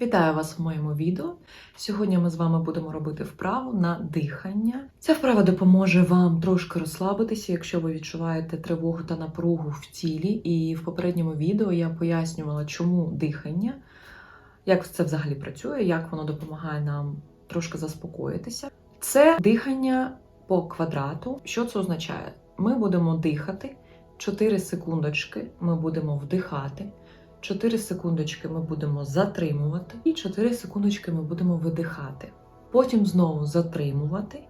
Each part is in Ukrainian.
Вітаю вас в моєму відео. Сьогодні ми з вами будемо робити вправу на дихання. Ця вправа допоможе вам трошки розслабитися, якщо ви відчуваєте тривогу та напругу в тілі. І в попередньому відео я пояснювала, чому дихання, як це взагалі працює, як воно допомагає нам трошки заспокоїтися. Це дихання по квадрату. Що це означає? Ми будемо дихати 4 секундочки, ми будемо вдихати. 4 секундочки ми будемо затримувати, і 4 секундочки ми будемо видихати. Потім знову затримувати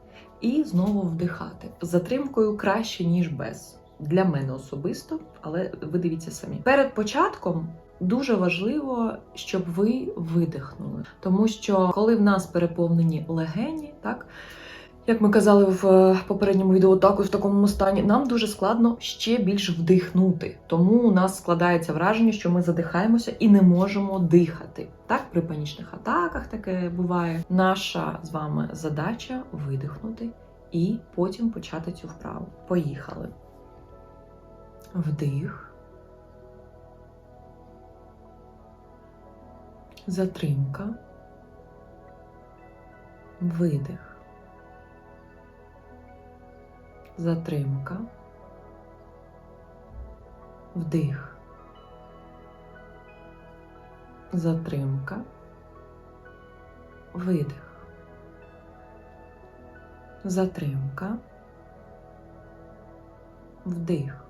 і знову вдихати. Затримкою краще, ніж без. Для мене особисто, але ви дивіться самі. Перед початком дуже важливо, щоб ви видихнули. Тому що коли в нас переповнені легені, так. Як ми казали в е, попередньому відео, так і в такому стані нам дуже складно ще більш вдихнути. Тому у нас складається враження, що ми задихаємося і не можемо дихати. Так, при панічних атаках таке буває. Наша з вами задача видихнути і потім почати цю вправу. Поїхали. Вдих. Затримка. Видих. Затримка, вдих, затримка, видих, затримка, вдих.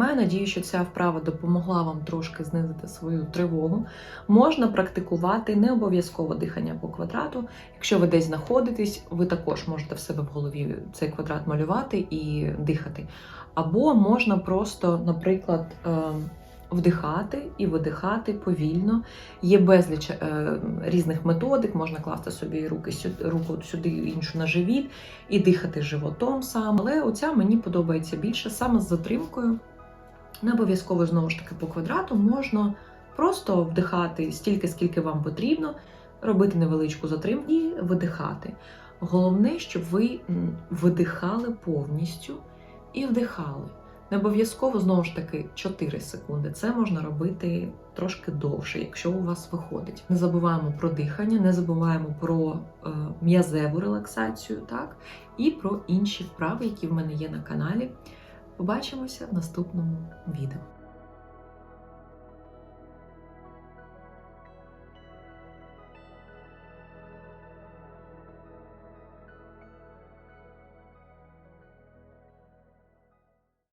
Маю надію, що ця вправа допомогла вам трошки знизити свою тривогу. Можна практикувати не обов'язково дихання по квадрату. Якщо ви десь знаходитесь, ви також можете в себе в голові цей квадрат малювати і дихати. Або можна просто, наприклад, вдихати і видихати повільно. Є безліч е, різних методик, можна класти собі руки сюди, руку сюди, іншу на живіт і дихати животом сам. Але оця мені подобається більше саме з затримкою. Не обов'язково знову ж таки по квадрату можна просто вдихати стільки, скільки вам потрібно, робити невеличку затримку і видихати. Головне, щоб ви видихали повністю і вдихали. Не обов'язково знову ж таки 4 секунди. Це можна робити трошки довше, якщо у вас виходить. Не забуваємо про дихання, не забуваємо про е, м'язеву релаксацію, так, і про інші вправи, які в мене є на каналі. Побачимося в наступному відео.